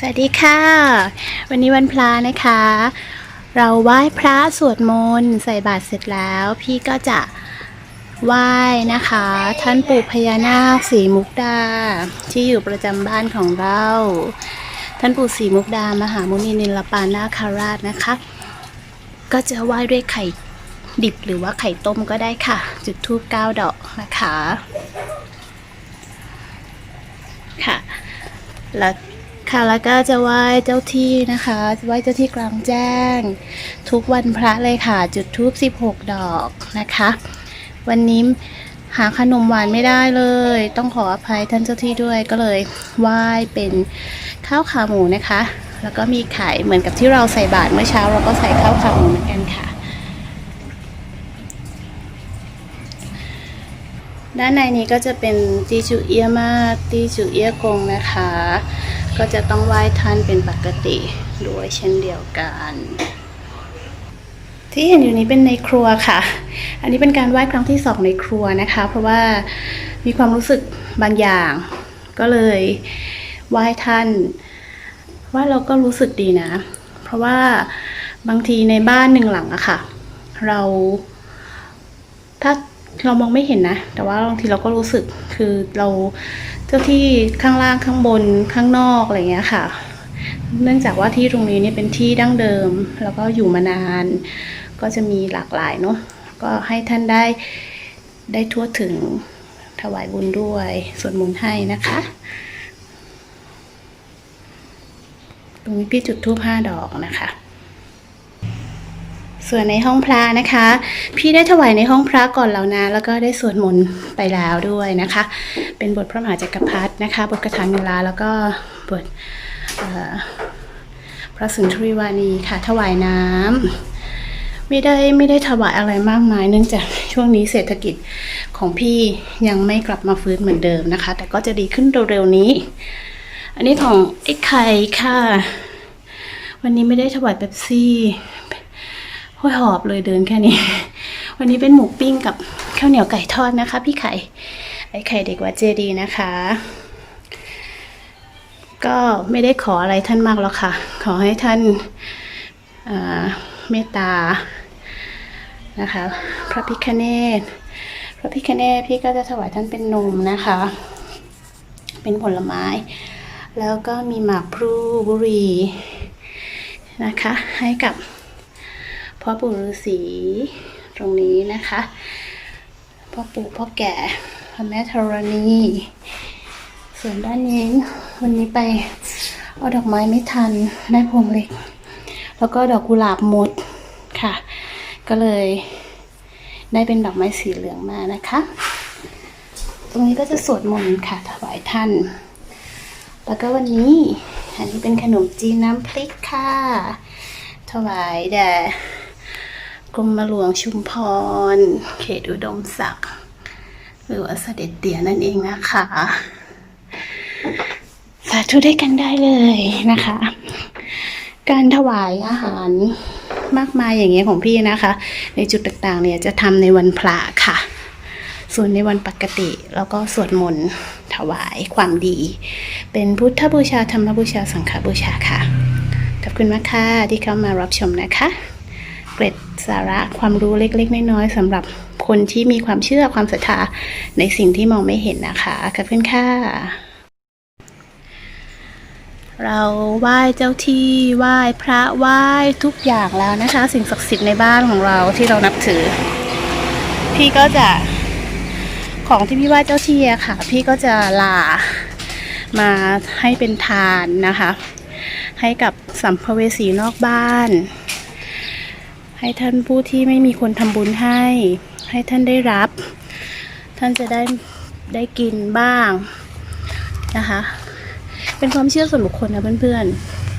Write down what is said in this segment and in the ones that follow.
สวัสดีค่ะ วันนี้วันพระนะคะ เราไหว้พระสวดมนต์ใส่บาตรเสร็จแล้ว พี่ก็จะไหว้นะคะ ท่านปู่พญานาคสีมุกดา ที่อยู่ประจำบ้านของเรา ท่านปู่สีมุกดามหามุนีนิลปานาคาราชนะคะ ก็จะไหว้ด้วยไข่ดิบหรือว่าไข่ต้มก็ได้ค่ะ จุดทูบเก้าดอกนะคะค่ะแล้ว ค่ะแล้วก็จะไหว้เจ้าที่นะคะไหว้เจ้าที่กลางแจ้ง ทุกวันพระเลยค่ะ จุดทูบ16 ดอกนะคะ วันนี้หาขนมหวานไม่ได้เลย ต้องขออภัยท่านเจ้าที่ด้วยก็เลยไหว้เป็นข้าวขาหมูนะคะ แล้วก็มีไข่เหมือนกับที่เราใส่บาตรเมื่อเช้า เราก็ใส่ข้าวขาหมูเหมือนกันค่ะ ด้านในนี้ก็จะเป็นตีจูเอียมาตีจูเอียกงนะคะ ก็จะต้องไหว้ท่านเป็นปกติด้วยเช่นเดียวกัน ที่เห็นอยู่นี้เป็นในครัวค่ะ อันนี้เป็นการไหว้ครั้งที่สองในครัวนะคะ เพราะว่ามีความรู้สึกบางอย่าง ก็เลยไหว้ท่าน ว่าเราก็รู้สึกดีนะ เพราะว่าบางทีในบ้านหนึ่งหลังอะค่ะ เราถ้า เรามองไม่เห็นนะ แต่ว่าบางทีเราก็รู้สึกคือเราเจ้าที่ข้างล่างข้างบนข้างนอกอะไรเงี้ยค่ะ เนื่องจากว่าที่ตรงนี้เนี่ยเป็นที่ดั้งเดิม แล้วก็อยู่มานาน ก็จะมีหลากหลายเนาะก็ให้ท่านได้ได้ทั่วถึงถวายบุญด้วยส่วนมนต์ให้นะคะ ตรงนี้พี่จุดทูปห้าดอกนะคะ ส่วนในห้องพระนะคะ พี่ได้ถวายในห้องพระก่อนแล้วนะแล้วก็ได้สวดมนต์ไปแล้วด้วยนะคะ เป็นบทพระมหาจักรพรรดินะคะ บทกระถางินลาแล้วก็บทพระสุนทรีวานีค่ะ ถวายน้ำไม่ได้ไม่ได้ถวายอะไรมากมาย เนื่องจากช่วงนี้เศรษฐกิจของพี่ยังไม่กลับมาฟื้นเหมือนเดิมนะคะ แต่ก็จะดีขึ้นเร็วๆนี้ อันนี้ของไอ้ไข่ค่ะ วันนี้ไม่ได้ถวายเป๊ปซี่ ห้อยหอบเลยเดินแค่นี้ วันนี้เป็นหมูปิ้งกับข้าวเหนียวไก่ทอดนะคะ พี่ไข่ไอ้ไข่เด็กวัดเจดีนะคะ ก็ไม่ได้ขออะไรท่านมากหรอกค่ะ ขอให้ท่านเมตตานะคะ พระพิคเนตพระพิคเนตพี่ก็จะถวายท่านเป็นนมนะคะ เป็นผลไม้ แล้วก็มีหมากพลูบุรีนะคะ ให้กับ พ่อปู่ฤาษีตรงนี้นะคะพ่อปู่พ่อแก่พระแม่ธรณี ส่วนด้านนี้วันนี้ไปเอาดอกไม้ไม่ทันได้พวงเล็ก แล้วก็ดอกกุหลาบหมดค่ะ ก็เลยได้เป็นดอกไม้สีเหลืองมานะคะ ตรงนี้ก็จะสวดมนต์ค่ะถวายท่าน แล้วก็วันนี้อันนี้เป็นขนมจีนน้ำพริกค่ะ ถวายแด่ กรมหลวงชุมพร เขตอุดมศักดิ์หรือว่าเสด็จเตี่ยนั่นเองนะคะ สาธุได้กันได้เลยนะคะ การถวายอาหารมากมายอย่างเงี้ยของพี่นะคะ ในจุดต่างๆ เนี่ยจะทำในวันพระค่ะ ส่วนในวันปกติแล้วก็สวดมนต์ถวายความดี เป็นพุทธบูชาธรรมบูชาสังฆบูชาค่ะขอบคุณมากค่ะที่เข้ามารับชมนะคะ สาระความรู้เล็กๆ น้อยๆสำหรับคนที่มีความเชื่อความศรัทธาในสิ่งที่มองไม่เห็นนะคะขอบคุณค่ะเราไหว้เจ้าที่ไหว้พระไหว้ทุกอย่างแล้วนะคะ สิ่งศักดิ์สิทธิ์ในบ้านของเราที่เรานับถือ พี่ก็จะของที่พี่ไหว้เจ้าที่อะค่ะ พี่ก็จะลามาให้เป็นทานนะคะ ให้กับสัมภเวสีนอกบ้าน ให้ท่านผู้ที่ไม่มีคนทำบุญให้ ให้ท่านได้รับ ท่านจะได้ได้กินบ้างนะคะ เป็นความเชื่อส่วนบุคคลนะเพื่อน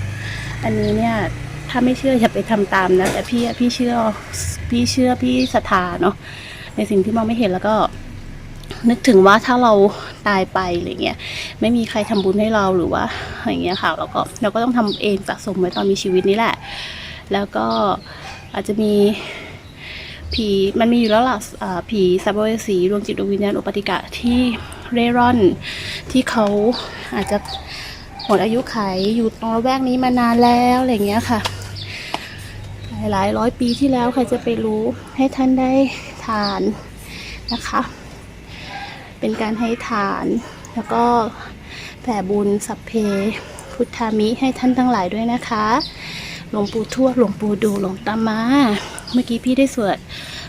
ๆ อันนี้เนี่ยถ้าไม่เชื่ออย่าไปทำตามนะ แต่พี่พี่เชื่อพี่เชื่อพี่ศรัทธาเนาะในสิ่งที่มองไม่เห็นแล้วก็ นึกถึงว่าถ้าเราตายไปอะไรเงี้ยไม่มีใครทำบุญให้เราหรือว่าอย่างเงี้ยค่ะเราก็เราก็ต้องทำเองสะสมไว้ตอนมีชีวิตนี่แหละ แล้วก็ อาจจะมีผีมันมีอยู่แล้วล่ะอ่าผีสัมภเวสีดวงจิตดวงวิญญาณอุปติกะที่เร่ร่อนที่เขาอาจจะหมดอายุไขอยู่ตรงระแวกนี้มานานแล้วอะไรอย่างเงี้ยค่ะหลายร้อยปีที่แล้วใครจะไปรู้ให้ท่านได้ทานนะคะ เป็นการให้ทานแล้วก็แผ่บุญสัพเพ พุทธามิให้ท่านทั้งหลายด้วยนะคะ หลวงปู่ทวดหลวงปู่ดูหลวงตามา เมื่อกี้พี่ได้สวด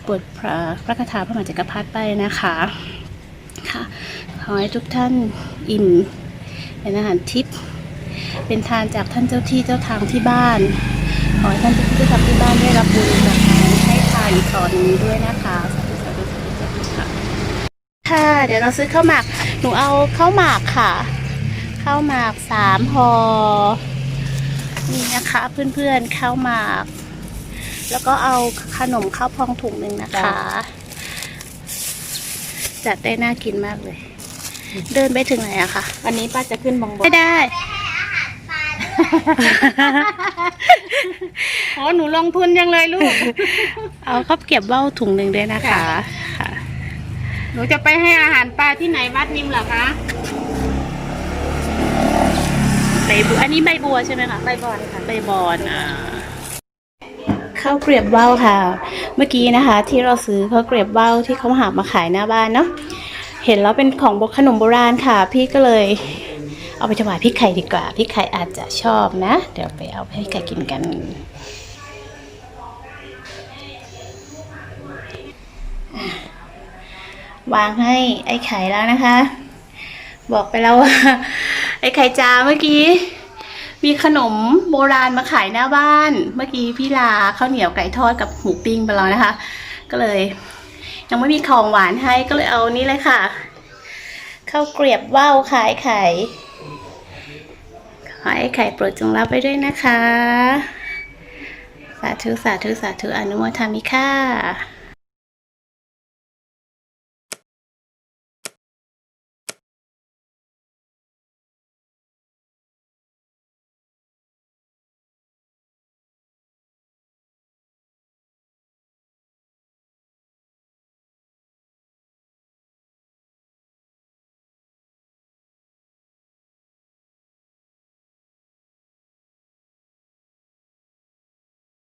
บทพระพระคาถาพระมหาจักรพรรดิไปนะคะค่ะขอให้ทุกท่านอิ่มเป็นอาหารทิพย์เป็นทานจากท่านเจ้าที่เจ้าทางที่บ้าน ขอให้ท่านเจ้าที่เจ้าทางที่บ้านได้รับบุญจากการให้ทานอีกต่อหนึ่งด้วยนะคะสาธุสาธุสาธุสาธุค่ะค่ะ เดี๋ยวเราซื้อข้าวหมาก หนูเอาข้าวหมากค่ะข้าวหมากสามห่อ นี่นะคะเพื่อนๆข้าวหมาก แล้วก็เอาขนมข้าวพองถุงหนึ่งนะคะ จัดได้น่ากินมากเลย เดินไปถึงไหนอะคะวันนี้ป้าจะขึ้นบางบอไม่ได้อ๋อหนูลงทุนยังเลยลูก เอาข้าวเก็บว่าวถุงหนึ่งด้วยนะคะค่ะ หนูจะไปให้อาหารปลาที่ไหนวัดนิมเหรอคะ ใบบัวอันนี้ใบบัวใช่ไหมคะใบบอลค่ะใบบอนอ่าข้าวเกรียบว่าวค่ะ เมื่อกี้นะคะ ที่เราซื้อข้าวเกรียบว่าวที่เขาหามาขายหน้าบ้านเนาะเห็นแล้วเป็นของขนมโบราณค่ะ พี่ก็เลย เอาไปถวายพี่ไข่ดีกว่า พี่ไข่อาจจะชอบนะ เดี๋ยวไปเอาให้พี่ไข่กินกัน วางให้ไอ้ไข่แล้วนะคะ บอกไปแล้วว่า ไอ้ไข่จาเมื่อกี้ มีขนมโบราณมาขายหน้าบ้าน เมื่อกี้พี่ลาข้าวเหนียวไก่ทอดกับหมูปิ้งไปแล้วนะคะ ก็เลย ยังไม่มีของหวานให้ก็เลยเอานี่เลยค่ะข้าวเกรียบว่าวขายไข่ขอให้ไข่โปรดจงรับไปด้วยนะคะ สาธุ สาธุ สาธุ อนุโมทามิค่ะ